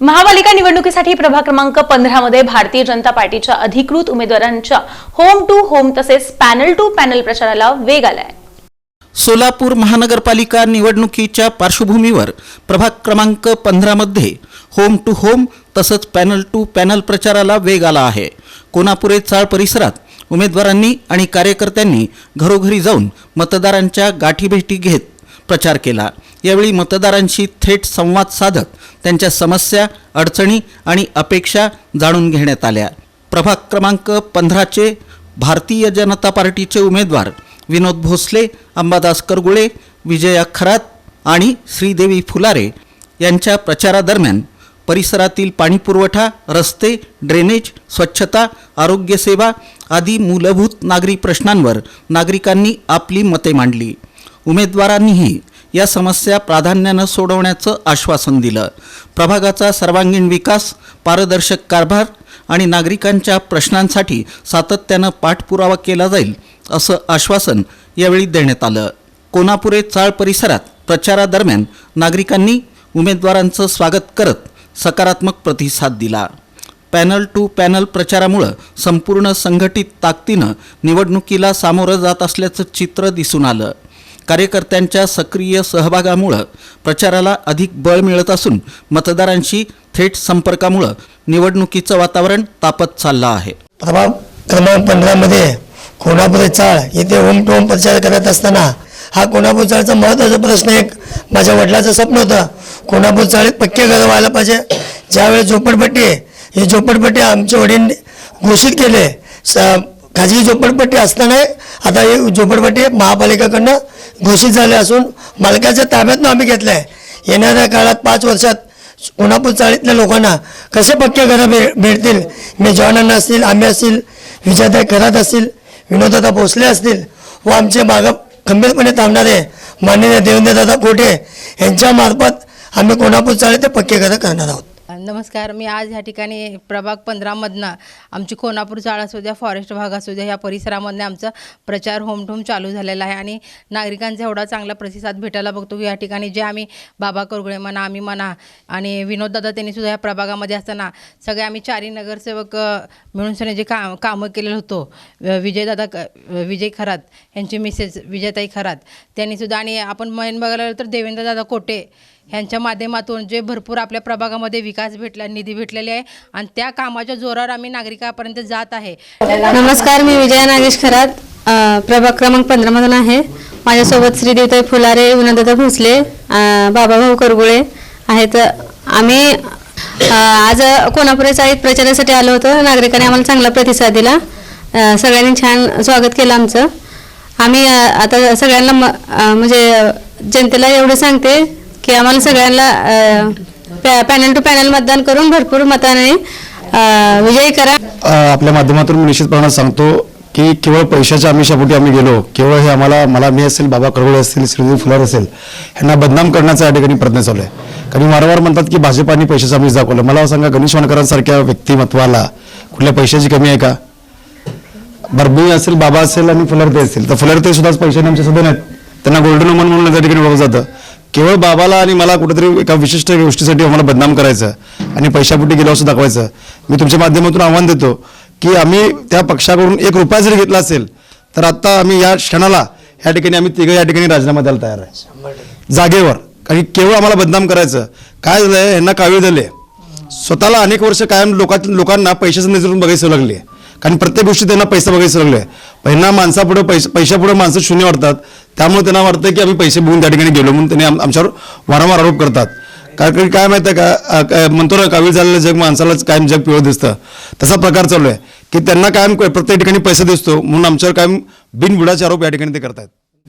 महापालिका निवडणुकीसाठी प्रभाग क्रमांक पंधरा मध्ये भारतीय जनता पार्टीच्या अधिकृत उमेदवारांच्या होम टू होम तसेच पॅनल टू पॅनल प्रचाराला वेग आलाय. सोलापूर महानगरपालिका निवडणुकीच्या पार्श्वभूमीवर प्रभाग क्रमांक पंधरामध्ये होम टू होम तसंच पॅनल टू पॅनल प्रचाराला वेग आला आहे. कोनापुरे चाळ परिसरात उमेदवारांनी आणि कार्यकर्त्यांनी घरोघरी जाऊन मतदारांच्या गाठीभेटी घेत प्रचार केला. यावेळी मतदारांशी थेट संवाद साधत त्यांच्या समस्या अडचणी आणि अपेक्षा जाणून घेण्यात आल्या. प्रभाग क्रमांक पंधराचे भारतीय जनता पार्टीचे उमेदवार विनोद भोसले अंबादास करगुळे विजया खरात आणि श्रीदेवी फुलारे यांच्या प्रचारादरम्यान परिसरातील पाणीपुरवठा रस्ते ड्रेनेज स्वच्छता आरोग्यसेवा आदी मूलभूत नागरी प्रश्नांवर नागरिकांनी आपली मते मांडली. उमेदवारांनीही या समस्या प्राधान्यानं सोडवण्याचं आश्वासन दिलं. प्रभागाचा सर्वांगीण विकास पारदर्शक कारभार आणि नागरिकांच्या प्रश्नांसाठी सातत्यानं पाठपुरावा केला जाईल असं आश्वासन यावेळी देण्यात आलं. कोनापुरे चाळ परिसरात प्रचारादरम्यान नागरिकांनी उमेदवारांचं स्वागत करत सकारात्मक प्रतिसाद दिला. पॅनल टू पॅनल प्रचारामुळं संपूर्ण संघटित ताकदीनं निवडणुकीला सामोरं जात असल्याचं चित्र दिसून आलं. कार्यकर्त्यांच्या सक्रिय सहभागामुळं प्रचाराला अधिक बळ मिळत असून मतदारांशी थेट संपर्कामुळं निवडणुकीचं वातावरण तापत चाललं आहे. प्रभाग क्रमांक पंधरामध्ये कोणापूर चाळ येथे होम टू होम प्रचार करत असताना हा कोणापूर चाळचा महत्त्वाचा प्रश्न एक माझ्या वडिलाचं स्वप्न होतं. कोणापूर चाळीत पक्के घर व्हायला पाहिजे. ज्यावेळेस झोपडपट्टी आहे झोपडपट्टी आमचे वडील घोषित केले. स खाजगी झोपडपट्टी असताना आता हे झोपडपट्टी महापालिकेकडनं घोषित झाले असून मालकाच्या ताब्यातनं आम्ही घेतलं आहे येणाऱ्या काळात पाच वर्षात कोणापूर चाळीतल्या लोकांना कसे पक्के घरं भे भेटतील? मी जवानांना असतील आम्ही असतील विजयताई खरात असतील विनोददादा भोसले असतील व आमचे मागं खंबीरपणे थांबणारे माननीय देवेंद्रदादा कोठे यांच्यामार्फत आम्ही कोणापूर चाळीत ते पक्के घरं करणार आहोत. नमस्कार मी आज ह्या ठिकाणी प्रभाग पंधरामधनं आमची कोल्हापूर चाळ असू द्या फॉरेस्ट भाग असू द्या ह्या परिसरामधनं आमचा प्रचार होम चालू झालेला आहे आणि नागरिकांचा एवढा चांगला प्रतिसाद भेटायला बघतो. की या ठिकाणी जे आम्ही बाबा करगुळे म्हणा आम्ही म्हणा आणि विनोददादा त्यांनी सुद्धा ह्या प्रभागामध्ये असताना सगळे आम्ही चारी नगरसेवक मिळून सगळे जे काम कामं केलेलं होतो विजयदादा विजय खरात यांची मिसेस विजयताई खरात त्यांनीसुद्धा आणि आपण मेन बघायला गेलो तर देवेंद्रदादा कोटे ह्यांच्या माध्यमातून जे भरपूर आपल्या प्रभागामध्ये विकास भेटला निधी भेटलेले आहे आणि त्या कामाच्या जोरावर आम्ही नागरिकापर्यंत जात आहे. नमस्कार मी विजया नागेश खरात. प्रभाग क्रमांक पंधरामधून आहे. माझ्यासोबत श्रीदेवताई फुलारे विनोदता भोसले बाबा बाबाभाऊ करगुळे आहेत. आम्ही आज कोणापुरे चाळीत प्रचारासाठी आलो होतो. नागरिकांनी आम्हाला चांगला प्रतिसाद दिला. सगळ्यांनी छान स्वागत केलं आमचं. आम्ही आता सगळ्यांना म- म्हणजे जनतेला एवढं सांगते की आम्हाला सगळ्यांना पॅनल टू पॅनल मतदान करून भरपूर मताने विजयी करा. आपल्या माध्यमातून मी निश्चितपणे सांगतो की केवळ पैशाच्या आमिषापोटी आम्ही गेलो केवळ हे आम्हाला मला मी असेल बाबा करवळे असतील श्रीदेवी फुलार असेल ह्यांना बदनाम करण्याचा या ठिकाणी प्रयत्न चालू आहे. कारण वारंवार म्हणतात की भाजपाने पैशाचं आमिष दाखवलं. मला सांगा गणेश वणकरांसारख्या व्यक्तिमत्वाला कुठल्या पैशाची कमी आहे का? बरबी असेल बाबा असेल आणि फुलरते असतील तर फुलरते सुद्धा पैशाने आमच्या सदन आहेत. त्यांना गोल्डन वुमन म्हणून त्या ठिकाणी ओळखलं जातं. केवळ बाबाला आणि मला कुठेतरी एका विशिष्ट गोष्टीसाठी आम्हाला बदनाम करायचं आणि पैशापोटी गेलो असं दाखवायचं. मी तुमच्या माध्यमातून आव्हान देतो की आम्ही त्या पक्षाकडून एक रुपया जरी घेतला असेल तर आता आम्ही या क्षणाला या ठिकाणी आम्ही तिघं या ठिकाणी राजीनामा द्यायला तयार आहे. जागेवर कारण केवळ आम्हाला बदनाम करायचं. काय झालंय यांना कावीळ झाले. स्वतःला अनेक वर्ष कायम लोकात लोकांना पैशाचं नजरून बघायचं लागली. कारण प्रत्येक गोष्टी त्यांना पैसा बघायचं लागले. पहिला माणसापुढं पैसे पैशापुढं माणसं शून्य वाटतात त्यामुळे त्यांना वाटतं की आम्ही पैसे बघून त्या ठिकाणी गेलो म्हणून त्यांनी आम- आमच्यावर वारंवार आरोप करतात. कारण की काय माहिती आहे का काय म्हणतो ना कावीळ झालेलं जग माणसालाच कायम जग पिवळं दिसतं. तसा प्रकार चालू आहे. की त्यांना कायम प्रत्येक ठिकाणी पैसा दिसतो म्हणून आमच्यावर कायम बिनबुडाचे आरोप या ठिकाणी ते करतात